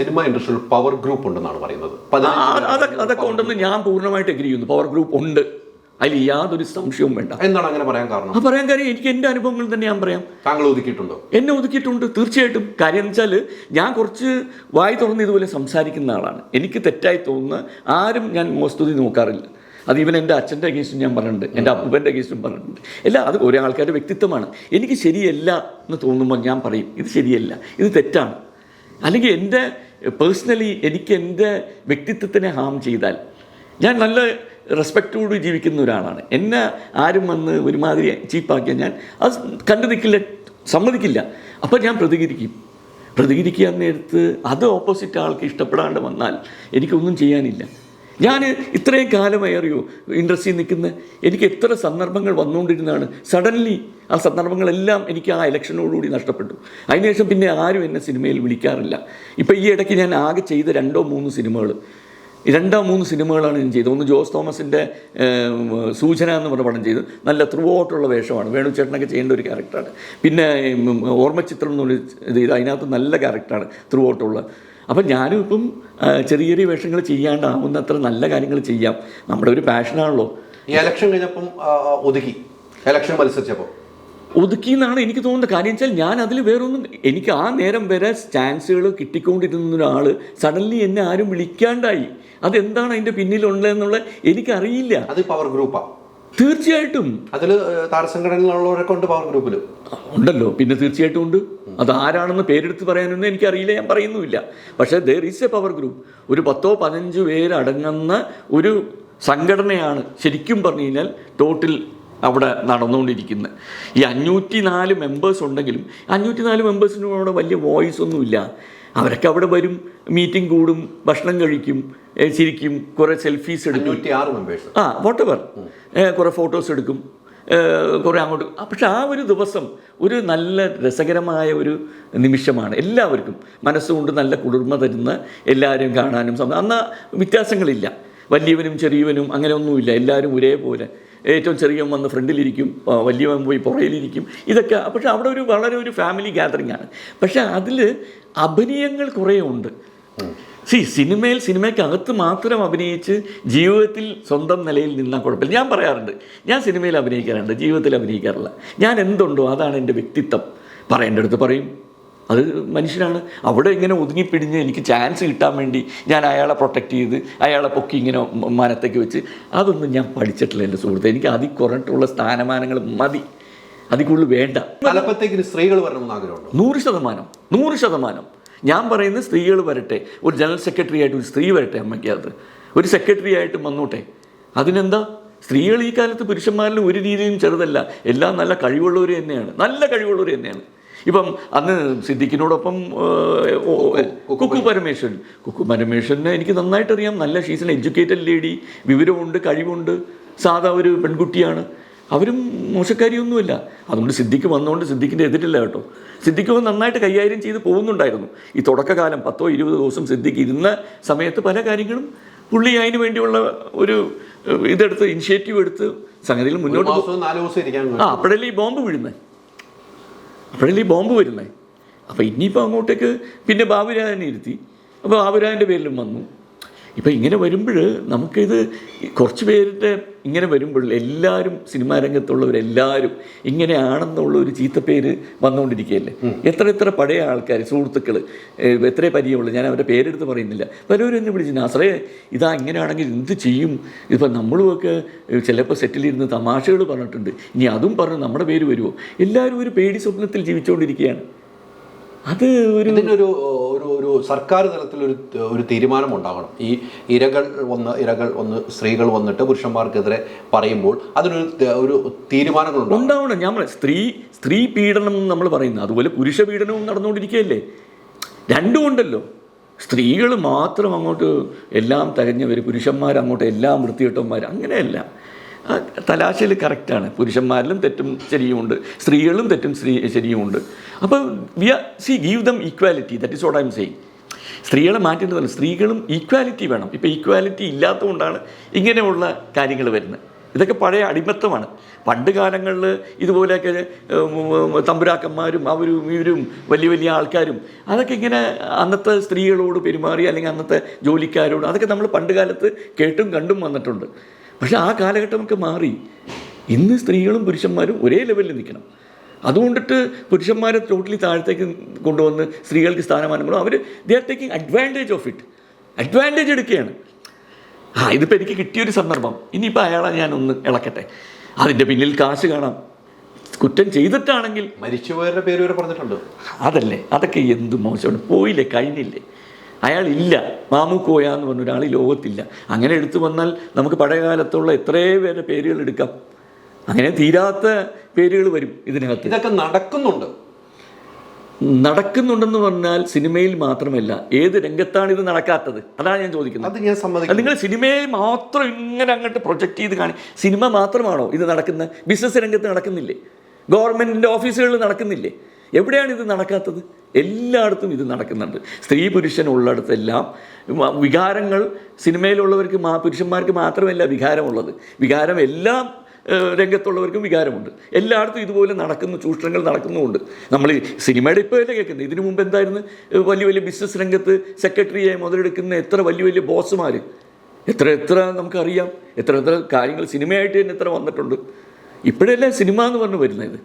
Cinema ഇൻഡസ്ട്രിയിൽ power group ഉണ്ടെന്നാണ് പറയുന്നത്. അതൊക്കെ ഉണ്ടെന്ന് ഞാൻ പൂർണമായിട്ട് എഗ്രി ചെയ്യുന്നു. പവർ ഗ്രൂപ്പ് ഉണ്ട്. അതിൽ യാതൊരു സംശയവും വേണ്ട. എന്താണ് അങ്ങനെ പറയാൻ കാരണം? ആ പറയാൻ കാര്യം എനിക്ക് എന്റെ അനുഭവങ്ങൾ തന്നെ ഞാൻ പറയാം. താങ്കൾ ഒതുക്കിയിട്ടുണ്ടോ? എന്നെ ഒതുക്കിയിട്ടുണ്ട് തീർച്ചയായിട്ടും. കാര്യം എന്ന് വെച്ചാൽ ഞാൻ കുറച്ച് വായി തുറന്ന് ഇതുപോലെ സംസാരിക്കുന്ന ആളാണ്. എനിക്ക് തെറ്റായി തോന്നുന്ന ആരും ഞാൻ മോസ്തുതി നോക്കാറില്ല. അത് ഇവൻ എന്റെ അച്ഛന്റെ അഗേൻസ്റ്റും ഞാൻ പറഞ്ഞിട്ടുണ്ട്. എന്റെ അപ്പൂപ്പന്റെ അഗേൻസ്റ്റും പറഞ്ഞിട്ടുണ്ട്. അല്ല അത് ഒരാൾക്കാരുടെ വ്യക്തിത്വമാണ്. എനിക്ക് ശരിയല്ല എന്ന് തോന്നുമ്പോൾ ഞാൻ പറയും ഇത് ശരിയല്ല. ഇത് തെറ്റാണ്. അല്ലെങ്കിൽ എന്റെ പേഴ്സണലി എനിക്ക് എന്റെ വ്യക്തിത്വത്തിനെ ഹാം ചെയ്താൽ ഞാൻ നല്ല റെസ്പെക്റ്റോട് ജീവിക്കുന്ന ഒരാളാണ്. എന്നെ ആരും വന്ന് ഒരുമാതിരി ചീപ്പാക്കിയാൽ ഞാൻ അത് കണ്ടു നിൽക്കില്ല സമ്മതിക്കില്ല. അപ്പോൾ ഞാൻ പ്രതികരിക്കും. പ്രതികരിക്കുക നേരത്ത് അത് ഓപ്പോസിറ്റ് ആൾക്ക് ഇഷ്ടപ്പെടാണ്ട് വന്നാൽ എനിക്കൊന്നും ചെയ്യാനില്ല. ഞാൻ ഇത്രയും കാലമായി അറിയൂ ഇൻഡസ്ട്രിയിൽ നിൽക്കുന്ന എനിക്ക് എത്ര സന്ദർഭങ്ങൾ വന്നുകൊണ്ടിരുന്നതാണ്. സഡൻലി ആ സന്ദർഭങ്ങളെല്ലാം എനിക്ക് ആ ഇലക്ഷനോടുകൂടി നഷ്ടപ്പെട്ടു. അതിനുശേഷം പിന്നെ ആരും എന്നെ സിനിമയിൽ വിളിക്കാറില്ല. ഇപ്പം ഈ ഇടയ്ക്ക് ഞാൻ ആകെ ചെയ്ത രണ്ടോ മൂന്ന് സിനിമകൾ രണ്ടോ മൂന്ന് സിനിമകളാണ് ഞാൻ ചെയ്തത്. ഒന്ന് ജോസ് തോമസിന്റെ സൂചന എന്ന് പറഞ്ഞ പടം ചെയ്തു. നല്ല ത്രൂ വേഷമാണ്. വേണു ചേട്ടനൊക്കെ ചെയ്യേണ്ട ഒരു ക്യാരക്ടറാണ് പിന്നെ ഓർമ്മ ചിത്രം എന്ന് പറഞ്ഞ ഇത് അതിനകത്ത് നല്ല ക്യാരക്ടറാണ് ത്രൂ അപ്പം ഞാനും ഇപ്പം ചെറിയ ചെറിയ വേഷങ്ങൾ ചെയ്യാണ്ടാവുന്ന അത്ര നല്ല കാര്യങ്ങൾ ചെയ്യാം. നമ്മുടെ ഒരു പാഷനാണല്ലോ. ഈ ഇലക്ഷൻ കഴിഞ്ഞപ്പം ഒതുക്കി. ഇലക്ഷൻ മത്സരിച്ചപ്പോൾ ഒതുക്കി എന്നാണ് എനിക്ക് തോന്നുന്നത്. കാര്യം വെച്ചാൽ ഞാൻ അതിൽ വേറൊന്നും എനിക്ക് ആ നേരം വരെ ചാൻസുകൾ കിട്ടിക്കൊണ്ടിരുന്ന ഒരാൾ സഡൻലി എന്നെ ആരും വിളിക്കാണ്ടായി. അതെന്താണ് അതിന്റെ പിന്നിലുള്ളതെന്നുള്ള എനിക്കറിയില്ല. അത് പവർ ഗ്രൂപ്പാ തീർച്ചയായിട്ടും. അതിൽ താരസംഘടനയിലുള്ളവരൊക്കെ ഉണ്ട് പവർ ഗ്രൂപ്പിൽ ഉണ്ടല്ലോ. പിന്നെ തീർച്ചയായിട്ടും ഉണ്ട്. അത് ആരാണെന്ന് പേരെടുത്ത് പറയാനൊന്നും എനിക്കറിയില്ല ഞാൻ പറയുന്നുമില്ല. പക്ഷേ there is a power group ഒരു പത്തോ പതിനഞ്ചോ പേരടങ്ങുന്ന ഒരു സംഘടനയാണ് ശരിക്കും പറഞ്ഞു കഴിഞ്ഞാൽ ടോട്ടിൽ അവിടെ നടന്നുകൊണ്ടിരിക്കുന്നത്. ഈ അഞ്ഞൂറ്റി നാല് മെമ്പേഴ്സ് ഉണ്ടെങ്കിലും അഞ്ഞൂറ്റി നാല് മെമ്പേഴ്സിനും അവിടെ വലിയ വോയിസ് ഒന്നുമില്ല. അവരൊക്കെ അവിടെ വരും മീറ്റിംഗ് കൂടും ഭക്ഷണം കഴിക്കും ചിരിക്കും കുറേ സെൽഫീസ് എടുക്കും. ആ വോട്ട് എവർ കുറേ ഫോട്ടോസ് എടുക്കും. കുറേ അങ്ങോട്ട്. പക്ഷെ ആ ഒരു ദിവസം ഒരു നല്ല രസകരമായ ഒരു നിമിഷമാണ് എല്ലാവർക്കും. മനസ്സുകൊണ്ട് നല്ല കുളിർമ തരുന്ന എല്ലാവരും കാണാനും അന്ന് വ്യത്യാസങ്ങളില്ല. വലിയവനും ചെറിയവനും അങ്ങനെയൊന്നുമില്ല. എല്ലാവരും ഒരേപോലെ ഏറ്റവും ചെറിയവൻ വന്ന് ഫ്രണ്ടിലിരിക്കും വലിയവൻ പോയി പുറയിലിരിക്കും ഇതൊക്കെ പക്ഷേ അവിടെ ഒരു വളരെ ഒരു ഫാമിലി ഗാദറിംഗ് ആണ്. പക്ഷേ അതിൽ അഭിനയങ്ങൾ കുറേ ഉണ്ട്. സി സിനിമയിൽ സിനിമയ്ക്കകത്ത് മാത്രം അഭിനയിച്ച് ജീവിതത്തിൽ സ്വന്തം നിലയിൽ നിന്നാൽ കുഴപ്പമില്ല. ഞാൻ പറയാറുണ്ട് ഞാൻ സിനിമയിൽ അഭിനയിക്കാറുണ്ട് ജീവിതത്തിൽ അഭിനയിക്കാറില്ല. ഞാൻ എന്തുണ്ടോ അതാണ് എന്റെ വ്യക്തിത്വം. പറയേണ്ടടുത്ത് പറയും അത് മനുഷ്യനാണ് അവിടെ ഇങ്ങനെ ഒതുങ്ങിപ്പിടിഞ്ഞ് എനിക്ക് ചാൻസ് കിട്ടാൻ വേണ്ടി ഞാൻ അയാളെ പ്രൊട്ടക്റ്റ് ചെയ്ത് അയാളെ പൊക്കി ഇങ്ങനെ മനത്തേക്ക് വെച്ച്. അതൊന്നും ഞാൻ പഠിച്ചിട്ടില്ല എന്റെ സുഹൃത്ത്. എനിക്ക് അതിൽ കുറഞ്ഞിട്ടുള്ള സ്ഥാനമാനങ്ങൾ മതി. അതിൽ കൂടുതൽ വേണ്ട. തലപ്പത്തേക്ക് സ്ത്രീകൾ വരണമെന്ന് ആഗ്രഹമുണ്ട്? നൂറ് ശതമാനം. നൂറ് ശതമാനം. ഞാൻ പറയുന്ന സ്ത്രീകൾ വരട്ടെ. ഒരു ജനറൽ സെക്രട്ടറി ആയിട്ട് ഒരു സ്ത്രീ വരട്ടെ അമ്മയ്ക്കകത്ത് ഒരു സെക്രട്ടറി ആയിട്ട് വന്നോട്ടെ. അതിനെന്താ? സ്ത്രീകൾ ഈ കാലത്ത് പുരുഷന്മാരിൽ ഒരു രീതിയിലും ചെറുതല്ല. എല്ലാം നല്ല കഴിവുള്ളവർ തന്നെയാണ്. നല്ല കഴിവുള്ളവർ തന്നെയാണ്. ഇപ്പം അന്ന് സിദ്ദിഖിനോടൊപ്പം കുക്കു പരമേശ്വരൻ. കുക്കു പരമേശ്വരനെ എനിക്ക് നന്നായിട്ട് അറിയാം നല്ല ഷീസ് എൻ എഡ്യൂക്കേറ്റഡ് ലേഡി വിവരമുണ്ട് കഴിവുണ്ട് സാധാ ഒരു പെൺകുട്ടിയാണ്. അവരും മോശക്കാരിയൊന്നുമില്ല. അതുകൊണ്ട് സിദ്ദിഖ് വന്നുകൊണ്ട് സിദ്ദിഖിന്റെ എതിരില്ല കേട്ടോ. സിദ്ദിഖ് നന്നായിട്ട് കൈകാര്യം ചെയ്ത് പോകുന്നുണ്ടായിരുന്നു. ഈ തുടക്കകാലം പത്തോ ഇരുപത് ദിവസം സിദ്ദിഖ് ഇരുന്ന സമയത്ത് പല കാര്യങ്ങളും പുള്ളി അതിന് വേണ്ടിയുള്ള ഒരു ഇതെടുത്ത് ഇനിഷ്യേറ്റീവ് എടുത്ത് സംഗതിയിൽ മുന്നോട്ട് ആ അപ്പോഴല്ലേ ഈ ബോംബ് വീഴുന്നത് അപ്പോഴല്ലേ ഈ ബോംബ് വരുന്നത് അപ്പോൾ ഇനിയിപ്പോൾ അങ്ങോട്ടേക്ക് പിന്നെ ബാബുരാജനെ ഇരുത്തി. അപ്പോൾ ബാബുരാജന്റെ പേരിലും വന്നു. ഇപ്പം ഇങ്ങനെ വരുമ്പോൾ നമുക്കിത് കുറച്ച് പേരുടെ ഇങ്ങനെ വരുമ്പോൾ എല്ലാവരും സിനിമാ രംഗത്തുള്ളവരെല്ലാവരും ഇങ്ങനെയാണെന്നുള്ള ഒരു ചീത്തപ്പേര് വന്നുകൊണ്ടിരിക്കുകയല്ലേ എത്ര എത്ര പഴയ ആൾക്കാർ സുഹൃത്തുക്കൾ എത്ര പരിചയമുള്ളൂ. ഞാൻ അവരുടെ പേരെടുത്ത് പറയുന്നില്ല. പലരും എന്നെ വിളിച്ചു നാസറേ ഇതാ ഇങ്ങനെയാണെങ്കിൽ എന്ത് ചെയ്യും? ഇപ്പം നമ്മളുമൊക്കെ ചിലപ്പോൾ സെറ്റിലിരുന്ന് തമാശകൾ പറഞ്ഞിട്ടുണ്ട്. ഇനി അതും പറഞ്ഞ് നമ്മുടെ പേര് വരുമോ എല്ലാവരും ഒരു പേടി സ്വപ്നത്തിൽ ജീവിച്ചുകൊണ്ടിരിക്കുകയാണ് അത് ഒരു ഒരു സർക്കാർ തലത്തിൽ ഒരു ഒരു തീരുമാനം ഉണ്ടാകണം ഈ ഇരകൾ വന്ന് ഇരകൾ വന്ന് സ്ത്രീകൾ വന്നിട്ട് പുരുഷന്മാർക്കെതിരെ പറയുമ്പോൾ അതിനൊരു ഒരു തീരുമാനങ്ങൾ ഉണ്ടാവണം. ഞാൻ പറയാം സ്ത്രീ സ്ത്രീ പീഡനം എന്ന് നമ്മൾ പറയുന്നത് അതുപോലെ പുരുഷ പീഡനവും നടന്നുകൊണ്ടിരിക്കുകയല്ലേ? രണ്ടും ഉണ്ടല്ലോ. സ്ത്രീകൾ മാത്രം അങ്ങോട്ട് എല്ലാം തികഞ്ഞവർ പുരുഷന്മാർ അങ്ങോട്ട് എല്ലാം വൃത്തികെട്ടന്മാർ അങ്ങനെയല്ല. തലാശയിൽ കറക്റ്റാണ് പുരുഷന്മാരിലും തെറ്റും ശരിയുമുണ്ട്. സ്ത്രീകളിലും തെറ്റും സ്ത്രീ ശരിയുമുണ്ട്. അപ്പോൾ we are see give them equality that is what I am saying സ്ത്രീകളെ മാറ്റേണ്ടതല്ല സ്ത്രീകളും ഈക്വാലിറ്റി വേണം. ഇപ്പോൾ ഈക്വാലിറ്റി ഇല്ലാത്തതുകൊണ്ടാണ് ഇങ്ങനെയുള്ള കാര്യങ്ങൾ വരുന്നത്. ഇതൊക്കെ പഴയ അടിമത്തമാണ്. പണ്ട് കാലങ്ങളിൽ ഇതുപോലെയൊക്കെ തമ്പുരാക്കന്മാരും അവരും ഇവരും വലിയ വലിയ ആൾക്കാരും അതൊക്കെ ഇങ്ങനെ അന്നത്തെ സ്ത്രീകളോട് പെരുമാറി അല്ലെങ്കിൽ അന്നത്തെ ജോലിക്കാരോട് അതൊക്കെ നമ്മൾ പണ്ട് കാലത്ത് കേട്ടും കണ്ടും വന്നിട്ടുണ്ട്. പക്ഷേ ആ കാലഘട്ടമൊക്കെ മാറി. ഇന്ന് സ്ത്രീകളും പുരുഷന്മാരും ഒരേ ലെവലിൽ നിൽക്കണം. അതുകൊണ്ടിട്ട് പുരുഷന്മാരെ ടോട്ടലി താഴത്തേക്ക് കൊണ്ടുവന്ന് സ്ത്രീകൾക്ക് സ്ഥാനമാനങ്ങളും അവർ they are taking advantage of it advantage എടുക്കുകയാണ്. ആ ഇതിപ്പോൾ എനിക്ക് കിട്ടിയൊരു സന്ദർഭം. ഇനിയിപ്പോൾ അയാളെ ഞാൻ ഒന്ന് ഇളക്കട്ടെ. അതിന്റെ പിന്നിൽ കാശ് കാണാം. കുറ്റം ചെയ്തിട്ടാണെങ്കിൽ മരിച്ചുപോയവരുടെ പേര് വരെ പറഞ്ഞിട്ടുണ്ട്. അതല്ലേ? അതൊക്കെ എന്ത് മോശമാണ്. പോയില്ലേ? കഴിഞ്ഞില്ലേ? അയാളില്ല. മാമുക്കോയ എന്ന് പറഞ്ഞ ഒരാൾ ലോകത്തില്ല. അങ്ങനെ എടുത്തു വന്നാൽ നമുക്ക് പഴയകാലത്തുള്ള എത്രയോ പേരുടെ പേരുകൾ എടുക്കാം. അങ്ങനെ തീരാത്ത പേരുകൾ വരും ഇതിനകത്ത്. ഇതൊക്കെ നടക്കുന്നുണ്ട്. നടക്കുന്നുണ്ടെന്ന് പറഞ്ഞാൽ സിനിമയിൽ മാത്രമല്ല ഏത് രംഗത്താണ് ഇത് നടക്കാത്തത്? അതാണ് ഞാൻ ചോദിക്കുന്നത്. അത് ഞാൻ സമ്മതിക്കും നിങ്ങൾ സിനിമയിൽ മാത്രം ഇങ്ങനെ അങ്ങോട്ട് പ്രൊജക്റ്റ് ചെയ്ത് കാണി സിനിമ മാത്രമാണോ ഇത് നടക്കുന്നത്? ബിസിനസ് രംഗത്ത് നടക്കുന്നില്ലേ? ഗവൺമെന്റിന്റെ ഓഫീസുകളിൽ നടക്കുന്നില്ലേ? എവിടെയാണ് ഇത് നടക്കാത്തത്? എല്ലായിടത്തും ഇത് നടക്കുന്നുണ്ട്. സ്ത്രീ പുരുഷൻ ഉള്ളിടത്തെല്ലാം വികാരങ്ങൾ സിനിമയിലുള്ളവർക്ക് മാ പുരുഷന്മാർക്ക് മാത്രമല്ല വികാരമുള്ളത്. വികാരം എല്ലാം രംഗത്തുള്ളവർക്കും വികാരമുണ്ട്. എല്ലായിടത്തും ഇതുപോലെ നടക്കുന്നു ചൂഷണങ്ങൾ നടക്കുന്നുമുണ്ട്. നമ്മൾ സിനിമയുടെ ഇപ്പോൾ അല്ലേ കേൾക്കുന്നത്? ഇതിനു മുമ്പ് എന്തായിരുന്നു? വലിയ വലിയ ബിസിനസ് രംഗത്ത് സെക്രട്ടറിയായി മുതലെടുക്കുന്ന എത്ര വലിയ വലിയ ബോസുമാർ എത്ര എത്ര നമുക്കറിയാം. എത്ര എത്ര കാര്യങ്ങൾ സിനിമയായിട്ട് തന്നെ എത്ര വന്നിട്ടുണ്ട്. ഇപ്പോഴല്ലേ സിനിമ എന്ന് പറഞ്ഞു വരുന്നത്.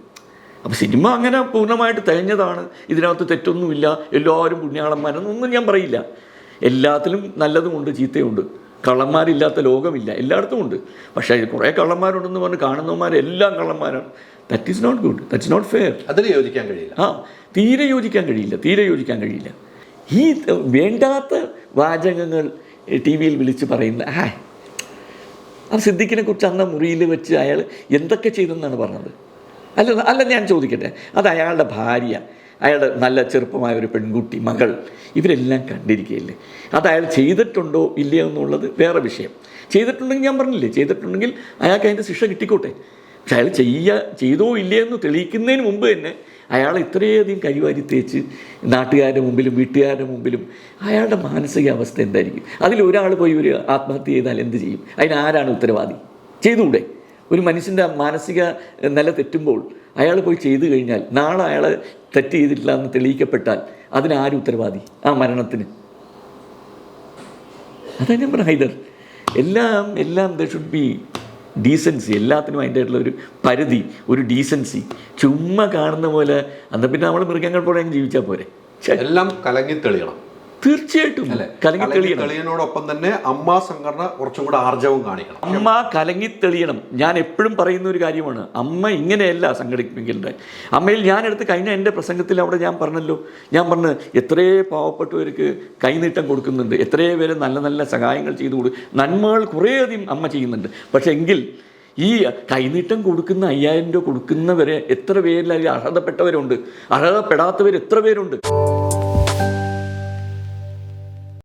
അപ്പോൾ സിനിമ അങ്ങനെ പൂർണമായിട്ട് തികഞ്ഞതാണ് ഇതിനകത്ത് തെറ്റൊന്നുമില്ല. എല്ലാവരും പുണ്യാളന്മാരെന്നൊന്നും ഞാൻ പറയില്ല. എല്ലാത്തിലും നല്ലതുമുണ്ട് ചീത്തയുണ്ട് കള്ളന്മാരില്ലാത്ത ലോകമില്ല. എല്ലായിടത്തും ഉണ്ട് പക്ഷേ കുറേ കള്ളന്മാരുണ്ടെന്ന് പറഞ്ഞ് കാണുന്നവന്മാരെല്ലാം കള്ളന്മാരാണ്. That is not good that's not fair അതിൽ യോജിക്കാൻ കഴിയില്ല. ആ തീരെ യോജിക്കാൻ കഴിയില്ല. തീരെ യോജിക്കാൻ കഴിയില്ല. ഈ വേണ്ടാത്ത വാചകങ്ങൾ ടി വിയിൽ വിളിച്ച് പറയുന്ന ആ സിദ്ദിഖിനെ കുറിച്ച് അന്ന മുറിയിൽ വെച്ച് അയാൾ എന്തൊക്കെ ചെയ്തെന്നാണ് പറഞ്ഞത്? അല്ല അല്ല ഞാൻ ചോദിക്കട്ടെ. അത് അയാളുടെ ഭാര്യ അയാളുടെ നല്ല ചെറുപ്പമായ ഒരു പെൺകുട്ടി മകൾ ഇവരെല്ലാം കണ്ടിരിക്കുകയില്ലേ? അത് അയാൾ ചെയ്തിട്ടുണ്ടോ ഇല്ലയോ എന്നുള്ളത് വേറെ വിഷയം. ചെയ്തിട്ടുണ്ടെങ്കിൽ ഞാൻ പറഞ്ഞില്ലേ? ചെയ്തിട്ടുണ്ടെങ്കിൽ അയാൾക്ക് അതിന്റെ ശിക്ഷ കിട്ടിക്കോട്ടെ. പക്ഷെ അയാൾ ചെയ്യുക ചെയ്തോ ഇല്ലേ എന്ന് തെളിയിക്കുന്നതിന് മുമ്പ് തന്നെ അയാൾ ഇത്രയധികം കരിവാരി തേച്ച് നാട്ടുകാരുടെ മുമ്പിലും വീട്ടുകാരുടെ മുമ്പിലും അയാളുടെ മാനസികാവസ്ഥ എന്തായിരിക്കും? അതിൽ ഒരാൾ പോയി ഒരു ആത്മഹത്യ ചെയ്താൽ എന്ത് ചെയ്യും? അതിനാരാണ് ഉത്തരവാദി? ചെയ്തുകൂടെ? ഒരു മനുഷ്യന്റെ മാനസിക നില തെറ്റുമ്പോൾ അയാൾ പോയി ചെയ്തു കഴിഞ്ഞാൽ നാളെ അയാൾ തെറ്റ് ചെയ്തിട്ടില്ല എന്ന് തെളിയിക്കപ്പെട്ടാൽ അതിനാരും ഉത്തരവാദി ആ മരണത്തിന്. അതാണ് ഞാൻ പറഞ്ഞ ഹൈദർ. എല്ലാം എല്ലാം ദ ഷുഡ് ബി ഡീസൻസി എല്ലാത്തിനും അതിന്റെ ആയിട്ടുള്ള ഒരു പരിധി ഒരു ഡീസൻസി ചുമ്മാ കാണുന്ന പോലെ അന്ന് പിന്നെ നമ്മൾ മൃഗങ്ങൾ പോലെ ജീവിച്ചാൽ പോരെ. എല്ലാം കലങ്ങി തെളിയണം തീർച്ചയായിട്ടും കലങ്ങി തെളിയണം തെളിയനോടൊപ്പം തന്നെ അമ്മ സംഘടന കുറച്ചും കൂടെ ആർജവം കാണിക്കണം. അമ്മ കലങ്ങി തെളിയണം ഞാൻ എപ്പോഴും പറയുന്ന ഒരു കാര്യമാണ്. അമ്മ ഇങ്ങനെയല്ല സംഘടിപ്പിക്കേണ്ടത്. അമ്മയിൽ ഞാൻ എടുത്ത് കഴിഞ്ഞ എന്റെ പ്രസംഗത്തിൽ അവിടെ ഞാൻ പറഞ്ഞല്ലോ. ഞാൻ പറഞ്ഞ് എത്രേ പാവപ്പെട്ടവർക്ക് കൈനീട്ടം കൊടുക്കുന്നുണ്ട്. എത്രയോ പേര് നല്ല നല്ല സഹായങ്ങൾ ചെയ്തു കൊടുക്കും നന്മകൾ കുറേയധികം അമ്മ ചെയ്യുന്നുണ്ട്. പക്ഷേ എങ്കിൽ ഈ കൈനീട്ടം കൊടുക്കുന്ന അയ്യായിരം രൂപ കൊടുക്കുന്നവരെ എത്ര പേരിൽ അതിൽ അർഹതപ്പെട്ടവരുണ്ട്? അർഹതപ്പെടാത്തവർ എത്ര പേരുണ്ട്?